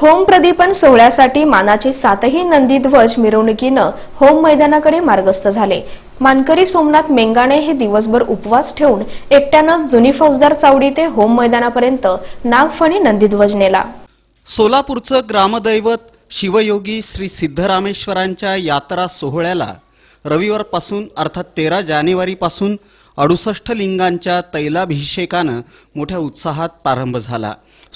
Home प्रदीपन सोहळ्यासाठी मानाचे सातही नंदी ध्वज मिरवणुकीनं होम मैदानाकडे मार्गस्थ झाले. मानकरी सोमनाथ मेंगाणे हे दिवसभर उपवास ठेवून एकट्यानं जुनी फौजदार चावडी ते होम मैदानापर्यंत नागफणी नंदीध्वज नेला. सोलापूरचं ग्रामदैवत शिवयोगी श्री सिद्धरामेश्वरांच्या यात्रा सोहळ्याला रविवारपासून अर्थात तेरा जानेवारीपासून अडुसष्ट लिंगांच्या तैलाभिषेकानं मोठ्या उत्साहात प्रारंभ झाला.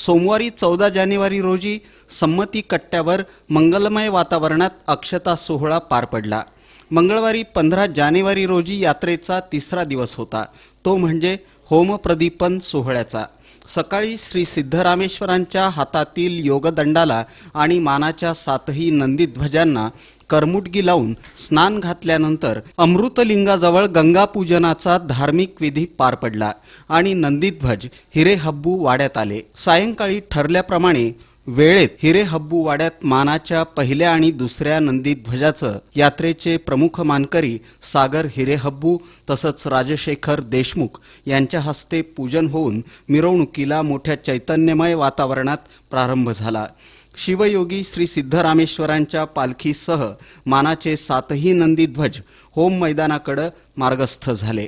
सोमवारी चौदा जानेवारी रोजी संमती कट्ट्यावर मंगलमय वातावरणात अक्षता सोहळा पार पडला. मंगळवारी पंधरा जानेवारी रोजी यात्रेचा तिसरा दिवस होता. तो म्हणजे होमप्रदीपन सोहळ्याचा. सकाळी श्री सिद्धरामेश्वरांच्या हातातील योगदंडाला आणि मानाच्या सातही नंदीध्वजांना करमुटगी लावून स्नान घातल्यानंतर अमृतलिंगाजवळ गंगापूजनाचा धार्मिक विधी पार पडला आणि नंदीध्वज हिरेहब्बू वाड्यात आले. सायंकाळी ठरल्याप्रमाणे वेळेत हिरेहब्बू वाड्यात मानाच्या पहिल्या आणि दुसऱ्या नंदीध्वजाचं यात्रेचे प्रमुख मानकरी सागर हिरेहब्बू तसंच राजशेखर देशमुख यांच्या हस्ते पूजन होऊन मिरवणुकीला मोठ्या चैतन्यमय वातावरणात प्रारंभ झाला. शिवयोगी श्री सिद्धरामेश्वरांच्या पालखीसह मानाचे सातही नंदीध्वज होम मैदानाकडं मार्गस्थ झाले.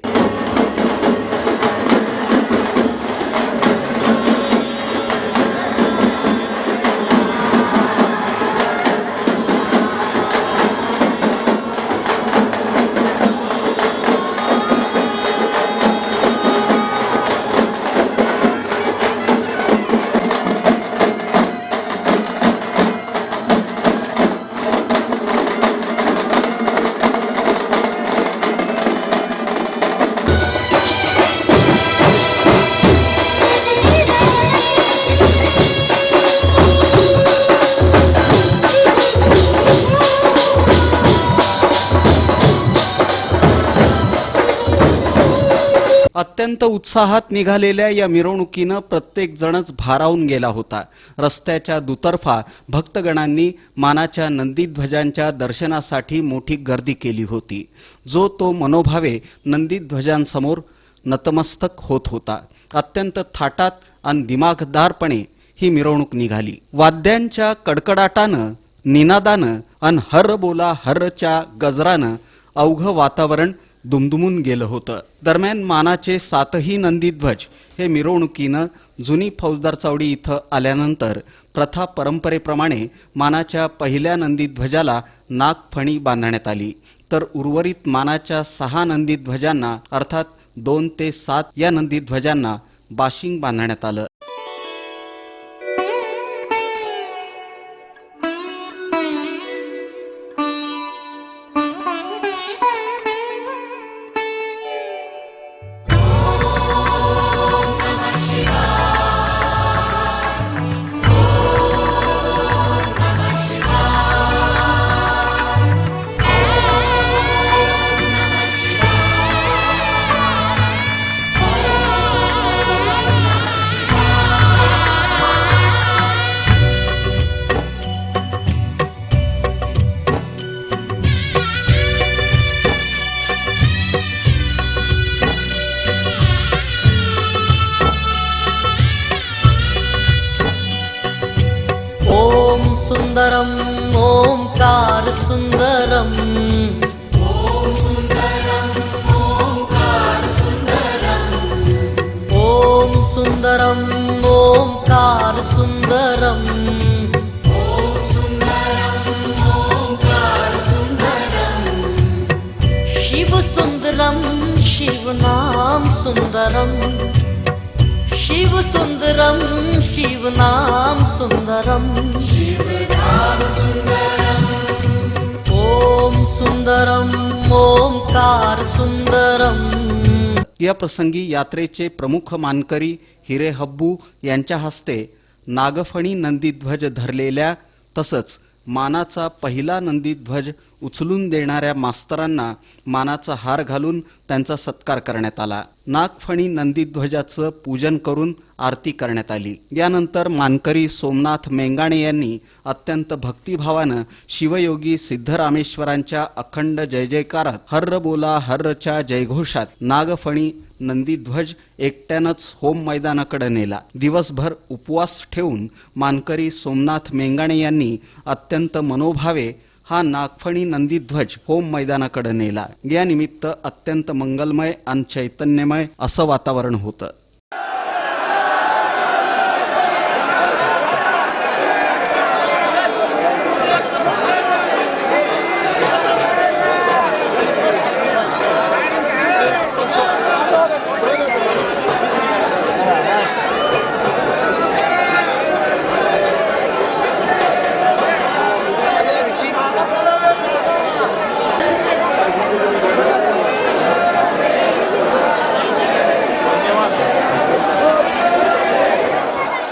अत्यंत उत्साहात निघालेल्या या मिरवणुकीनं प्रत्येक जणच भारावून गेला होता. रस्त्याच्या दुतर्फा भक्तगणांनी मानाच्या नंदीध्वजांच्या दर्शनासाठी मोठी गर्दी केली होती. जो तो मनोभावे नंदीध्वजांसमोर नतमस्तक होत होता. अत्यंत थाटात आणि दिमागदारपणे ही मिरवणूक निघाली. वाद्यांच्या कडकडाटानं निनादानं अन हर बोला हरच्या गजरानं अवघं वातावरण दुमदुमून गेलं होतं. दरम्यान मानाचे सातही नंदीध्वज हे मिरवणुकीनं जुनी फौजदार चावडी इथं आल्यानंतर प्रथा परंपरेप्रमाणे मानाच्या पहिल्या नंदीध्वजाला नागफणी बांधण्यात आली. तर उर्वरित मानाच्या सहा नंदीध्वजांना अर्थात दोन ते सात या नंदीध्वजांना बाशिंग बांधण्यात आलं. സുന്ദരം ഓം കാർ സുന്ദരം. ഓം സുന്ദരം ഓം കാർ സുന്ദരം. ശിവ സുന്ദരം ശിവനാം സുന്ദരം. शिव सुन्दरम् शिवसुन्दरं शिवनाम सुन्दरम् शिवसुन्दरं शिवनाम सुन्दरम् ॐ सुन्दरम् ओङ्कार सुन्दरम् या प्रसंगी यात्रेचे प्रमुख मानकरी हिरे हब्बू यांच्या हस्ते नागफणी नंदीध्वज धरलेल्या तसंच मानाचा पहिला नंदीध्वज उचलून देणाऱ्या मास्तरांना मानाचा हार घालून त्यांचा सत्कार करण्यात आला. नागफणी नंदीध्वजाचं पूजन करून आरती करण्यात आली. यानंतर मानकरी सोमनाथ मेंगाणे यांनी अत्यंत भक्तिभावानं शिवयोगी सिद्धरामेश्वरांच्या अखंड जय जयकारात हर्र बोला हर्रच्या जयघोषात नागफणी नंदीध्वज एकट्यानंच होम मैदानाकडे नेला. दिवसभर उपवास ठेवून मानकरी सोमनाथ मेंगाणे यांनी अत्यंत मनोभावे हा नागफणी नंदीध्वज होम मैदानाकडे नेला. या निमित्त अत्यंत मंगलमय आणि चैतन्यमय असं वातावरण होतं.